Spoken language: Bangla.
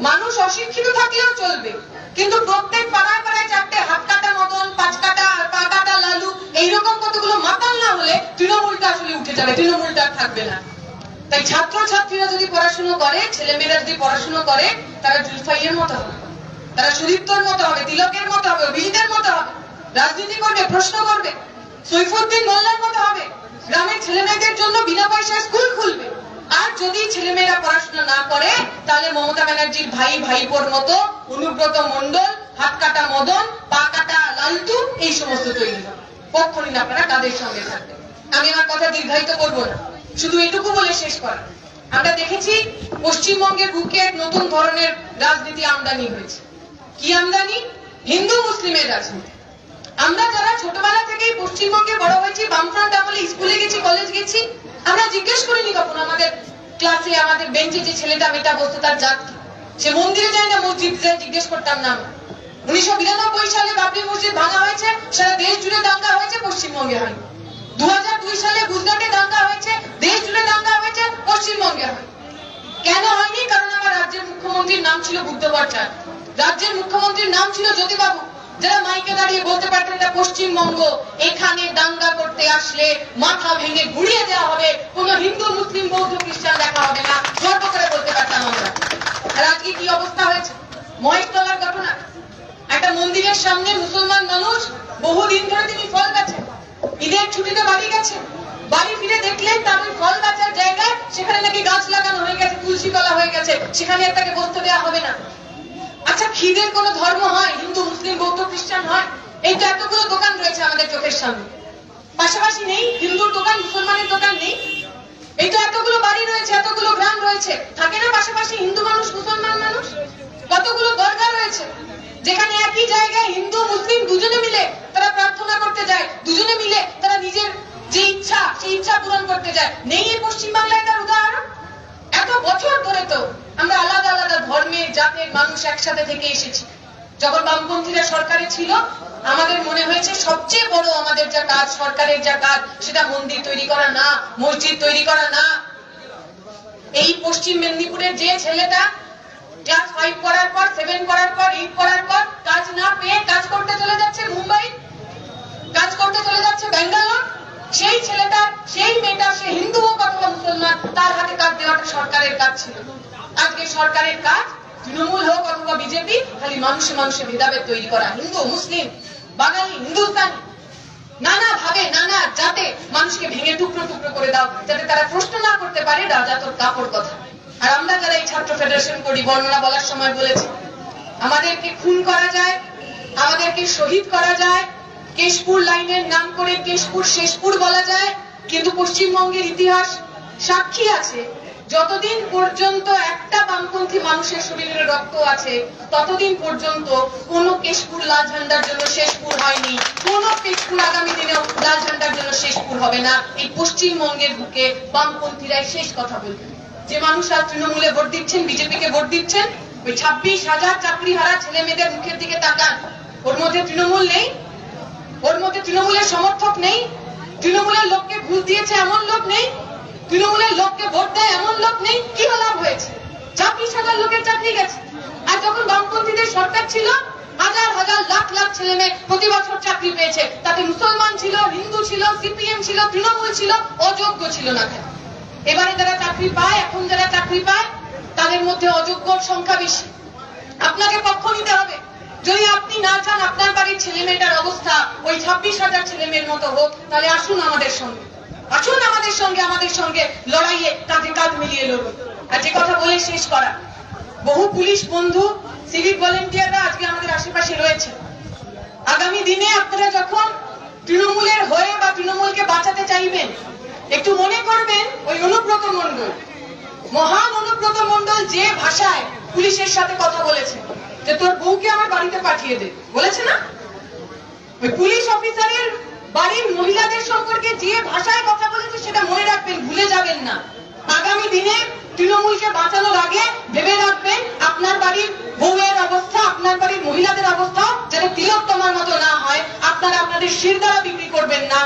মানুষ অশিক্ষিত থাকলেও চলবে। কিন্তু প্রত্যেক পাড়ায় পাড়ায় চারটে হাত কাটা মদন পাঁচ কাটা, পা কাটা লালু, এইরকম কতগুলো মাতাল না হলে তৃণমূলটা আসলে উঠে যাবে, তৃণমূলটা থাকবে না। তাই ছাত্র ছাত্রীরা যদি পড়াশুনো করে, ছেলেমেয়েরা যদি পড়াশুনো করে, তারা জুলফাইয়ের মতো হবে। তারা সুদীপ্তর মতো হবে, তিলকের মতো হবে, অভিজিতের মতো হবে, রাজনীতি করবে, প্রশ্ন করবে, সৈফুদ্দিন মোল্লার মতো হবে। গ্রামের ছেলেমেয়েদের জন্য বিনা পয়সায় স্কুল খুলবে। যদি ছেলেমেয়েরা পড়াশোনা না করে, তাহলে মমতা ব্যানার্জির ভাই, ভাইপোর মতো অনুব্রত মন্ডল হাত কাটা মদন, পা কাটা লালটু, এই সমস্ত তৈরি হবে কখনই না আপনারা কাদের সঙ্গে থাকবেন। আমি আমার কথা দীর্ঘায়িত করব না। শুধু এটুকু বলে শেষ করা। আমরা দেখেছি পশ্চিমবঙ্গের বুকে নতুন ধরনের রাজনীতি আমদানি হয়েছে। কি আমদানি? হিন্দু মুসলিমের রাজনীতি। আমরা যারা ছোটবেলা থেকেই পশ্চিমবঙ্গে বড় হয়েছি, বামফ্রন্ট আমলে স্কুলে গেছি, কলেজ গেছি, আমরা জিজ্ঞেস করিনি কখন আমাদের ক্লাসে আমাদের বেঞ্চে যে ছেলেটা, মেয়েটা বসতো, তার জাত সে মন্দিরে যায় না, মসজিদ যায়, জিজ্ঞেস করতাম না উনিশশো বিরানব্বই সালে মসজিদ ভাঙা হয়েছে, সারা দেশ জুড়ে দাঙ্গা হয়েছে পশ্চিমবঙ্গে হয়নি দু দুই সালে গুজরাটে দাঙ্গা হয়েছে, দেশ জুড়ে দাঙ্গা হয়েছে পশ্চিমবঙ্গে হয়। কেন হয়নি? কারণ আমার রাজ্যের মুখ্যমন্ত্রীর নাম ছিল বুদ্ধ ভট্টাচার্য রাজ্যের মুখ্যমন্ত্রীর নাম ছিল জ্যোতিবাবু। যারা মাইকে দাঁড়িয়ে বলতে পারতেন এটা পশ্চিমবঙ্গ, এখানে দাঙ্গা করতে আসলে মাথা ভেঙে গুড়িয়ে দেওয়া হবে। কোন হিন্দু, মুসলিম, বৌদ্ধ, খ্রিস্টান দেখা হবে না। গর্ব করে বলতে পারতাম আমরা। আর আজকে কি অবস্থা হয়েছে? মহেশতলার ঘটনা। একটা মন্দিরের সামনে মুসলমান মানুষ বহুদিন ধরে তিনি ফল গাছেন। ঈদের ছুটিতে বাড়ি গেছেন। বাড়ি ফিরে দেখলেন তার ওই ফল গাছের জায়গায় সেখানে নাকি গাছ লাগানো হয়ে গেছে, তুলসী তলা হয়ে গেছে। সেখানে আর তাকে বসতে দেওয়া হবে না। আচ্ছা খিদের কোন ধর্ম হয়? হিন্দু, মুসলিম, বৌদ্ধ, খ্রিস্টান হয়? এই তো এতগুলো দোকান রয়েছে আমাদের চোখের সামনে। পাশাপাশি নেই? হিন্দুর দোকান, মুসলমানের দোকান নেই? এই তো এতগুলো বাড়ি রয়েছে, এতগুলো গ্রাম রয়েছে। থাকে না পাশাপাশি হিন্দু মানুষ, মুসলমান মানুষ? কতগুলো দরগা রয়েছে? যেখানে একই জায়গায় হিন্দু, মুসলিম দুজনে মিলে তারা প্রার্থনা করতে যায়। দুজনে মিলে তারা নিজের যে ইচ্ছা, সেই ইচ্ছা পূরণ করতে যায়। নেই এই পশ্চিমবাংলায় তার উদাহরণ? এত বছর ধরে তো আমরা আলাদা আলাদা ধর্মের, জাতের মানুষ একসাথে থেকে এসেছি। যখন বামপন্থীরা সরকারে ছিল, আমাদের মনে হয়েছে সবচেয়ে বড় আমাদের যা কাজ, সরকারের যা কাজ, সেটা মন্দির তৈরি করা না, মসজিদ তৈরি করা না। এই পশ্চিম মেদিনীপুরের যে ছেলেটা ক্লাস ফাইভ করার পর সেভেন করার পর এইট করার পর কাজ না পেয়ে কাজ করতে চলে যাচ্ছে মুম্বাই, কাজ করতে চলে যাচ্ছে ব্যাঙ্গালোর। সেই ছেলেটা, সেই মেয়েটা, সে হিন্দু হোক অথবা মুসলমান, তার হাতে কাজ দেওয়াটা সরকারের কাজ ছিল। আজকে সরকারের কাজ, তৃণমূল হোক অথবা বিজেপি, খালি মানুষে মানুষে ভেদাভেদ তৈরি করা হিন্দু, মুসলিম, বাঙালি, হিন্দুস্তানি, নানা ভাবে, নানা জাতে মানুষকে ভেঙে টুকরো টুকরো করে দাও, যাতে তারা প্রশ্ন না করতে পারে রাজা তোর কাপড় কথা। আর আমরা যারা এই ছাত্র ফেডারেশন করি, বর্ণনা বলার সময় বলেছি, আমাদেরকে খুন করা যায়, আমাদেরকে শহীদ করা যায়, কেশপুর লাইনের নাম করে কেশপুর, শেষপুর বলা যায়, কিন্তু পশ্চিমবঙ্গের ইতিহাস সাক্ষী আছে যতদিন পর্যন্ত একটা বামপন্থী মানুষের শরীরে রক্ত আছে, ততদিন পর্যন্ত কোন কেশপুর লাল ঝান্ডার জন্য শেষপুর হয়নি। কোন কেশপুর আগামী দিনেও লাল ঝান্ডার জন্য শেষপুর হবে না। এই পশ্চিমবঙ্গের বুকে বামপন্থীরাই শেষ কথা বলবে। যে মানুষরা তৃণমূলে ভোট দিচ্ছেন, বিজেপিকে ভোট দিচ্ছেন, ওই ছাব্বিশ হাজার চাকরি হারা ছেলে মেয়েদের মুখের দিকে তাকান। ওর মধ্যে তৃণমূল নেই। ওর মধ্যে তৃণমূলের সমর্থক নেই। তৃণমূলের লোককে ঘুষ দিয়েছে এমন লোক নেই। তৃণমূলের লোককে ভোট দেয় এমন লোক নেই, কি লাভ হয়েছে? ছাব্বিশ হাজার লোকের চাকরি গেছে। আর যখন বামপন্থীদের সরকার ছিল, হাজার হাজার লাখ লাখ ছেলে মেয়ে প্রতি বছর চাকরি পেয়েছে। তাতে মুসলমান ছিল, হিন্দু ছিল, সিপিএম ছিল, তৃণমূল ছিল, অযোগ্য ছিল না কেন? এবারে যারা চাকরি পায়, এখন যারা চাকরি পায়, তাদের মধ্যে অযোগ্যর সংখ্যা বেশি। আপনাকে পক্ষ নিতে হবে। যদি আপনি না চান আপনার বাড়ির ছেলে মেয়েটার অবস্থা, ওই ছাব্বিশ হাজার ছেলে মেয়ের মতো হোক, তাহলে আসুন আমাদের সঙ্গে। আসুন আমাদের সঙ্গে আমাদের সঙ্গে লড়াইয়ে কাঁধে কাঁধ মিলিয়ে লড়ুন। আর যে কথা বলে শেষ করা, বহু পুলিশ বন্ধু, সিভিক ভলেন্টিয়াররা আজকে আমাদের আশেপাশে রয়েছে। আগামী দিনে আপনারা যখন তৃণমূলের হয়ে বা তৃণমূলকে বাঁচাতে চাইবেন, একটু মনে করবেন ওই অনুব্রত মন্ডল মহান অনুব্রত মন্ডল যে ভাষায় পুলিশের সাথে কথা বলেছে, যে তোর বউকে আমার বাড়িতে পাঠিয়ে দে। বলেছে না? ওই পুলিশ অফিসারের বাড়ির মহিলাদের সম্পর্কে যে ভাষায় কথা বলেছে সেটা মনে রাখবেন, ভুলে যাবেন না। আগামী দিনে তৃণমূলকে বাঁচানোর আগে ভেবে রাখবেন, আপনার বাড়ির বউয়ের অবস্থা, আপনার বাড়ির মহিলাদের অবস্থা যাতে তিলোত্তমার মতো না হয়, আপনারা আপনাদের শির দ্বারা বিক্রি করবেন না।